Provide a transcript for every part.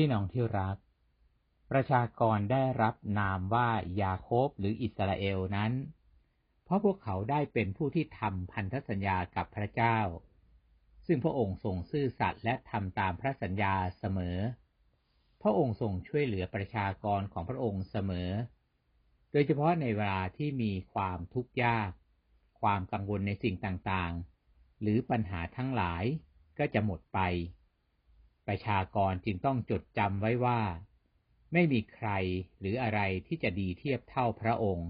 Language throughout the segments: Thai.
พี่น้องที่รัก ประชากรได้รับนามว่ายาโคบหรืออิสราเอลนั้น เพราะพวกเขาได้เป็นผู้ที่ทำพันธสัญญากับพระเจ้า ซึ่งพระองค์ทรงซื่อสัตย์และทำตามพระสัญญาเสมอ พระองค์ทรงช่วยเหลือประชากรของพระองค์เสมอ โดยเฉพาะในเวลาที่มีความทุกข์ยาก ความกังวลในสิ่งต่างๆ หรือปัญหาทั้งหลายก็จะหมดไป ประชากรจึงต้องจดจำไว้ว่า ไม่มีใครหรืออะไรที่จะดีเทียบเท่าพระองค์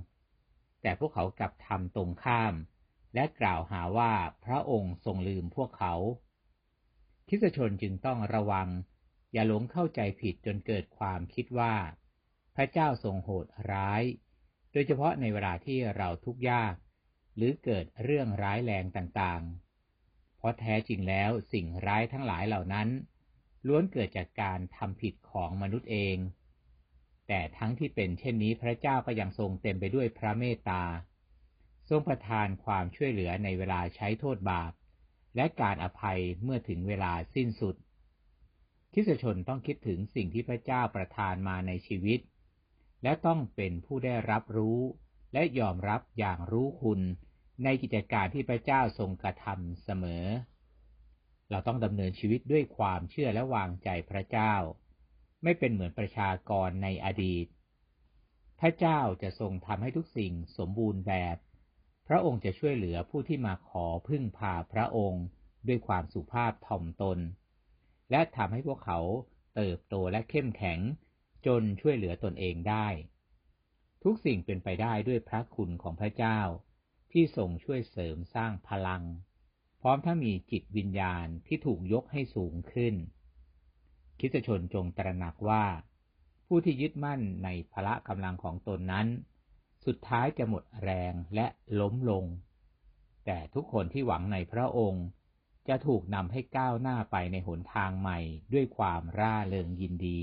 แต่พวกเขากลับทำตรงข้าม และกล่าวหาว่าพระองค์ทรงลืมพวกเขาคริสชนจึงต้องระวัง อย่าหลงเข้าใจผิดจนเกิดความคิดว่า พระเจ้าทรงโหดร้าย โดยเฉพาะในเวลาที่เราทุกข์ยาก หรือเกิดเรื่องร้ายแรงต่างๆ เพราะแท้จริงแล้วสิ่งร้ายทั้งหลายเหล่านั้น ล้วนเกิดจากการทำผิดของมนุษย์เอง แต่ทั้งที่เป็นเช่นนี้พระเจ้าก็ยังทรงเต็มไปด้วยพระเมตตา ทรงประทานความช่วยเหลือในเวลาใช้โทษบาป และการอภัยเมื่อถึงเวลาสิ้นสุดคิสชนต้องคิดถึงสิ่งที่พระเจ้าประทานมาในชีวิต และต้องเป็นผู้ได้รับรู้และยอมรับอย่างรู้คุณในกิจการที่พระเจ้าทรงกระทำเสมอ เราต้องดำเนินชีวิตด้วยความเชื่อและวางใจพระเจ้า ไม่เป็นเหมือนประชากรในอดีต พระเจ้าจะทรงทำให้ทุกสิ่งสมบูรณ์แบบ พระองค์จะช่วยเหลือผู้ที่มาขอพึ่งพาพระองค์ด้วยความสุภาพถ่อมตน และทำให้พวกเขาเติบโตและเข้มแข็ง จนช่วยเหลือตนเองได้ ทุกสิ่งเป็นไปได้ด้วยพระคุณของพระเจ้า ที่ทรงช่วยเสริมสร้างพลัง ร้อมทั้งมีจิตวิญญาณที่ถูกยกให้สูงขึ้น คิดชนจงตระหนักว่า ผู้ที่ยึดมั่นในพละกำลังของตนนั้น สุดท้ายจะหมดแรงและล้มลง แต่ทุกคนที่หวังในพระองค์จะถูกนำให้ก้าวหน้าไปในหนทางใหม่ด้วยความร่าเริงยินดี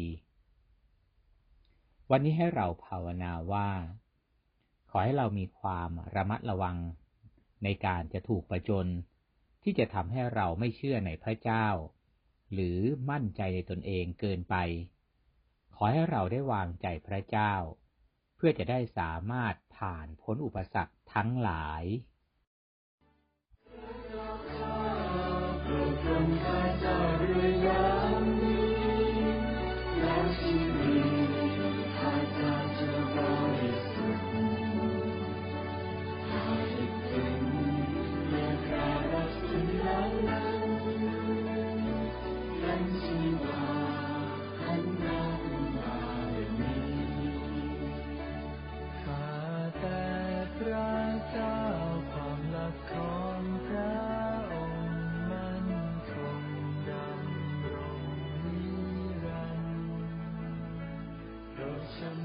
วันนี้ให้เราภาวนาว่า ขอให้เรามีความระมัดระวัง ในการจะถูกประจน ที่จะทำให้เราไม่เชื่อในพระเจ้า หรือมั่นใจในตนเองเกินไป ขอให้เราได้วางใจพระเจ้า เพื่อจะได้สามารถผ่านพ้นอุปสรรคทั้งหลายพระเจ้าข้าพระองข้าเจ้าเรือยา some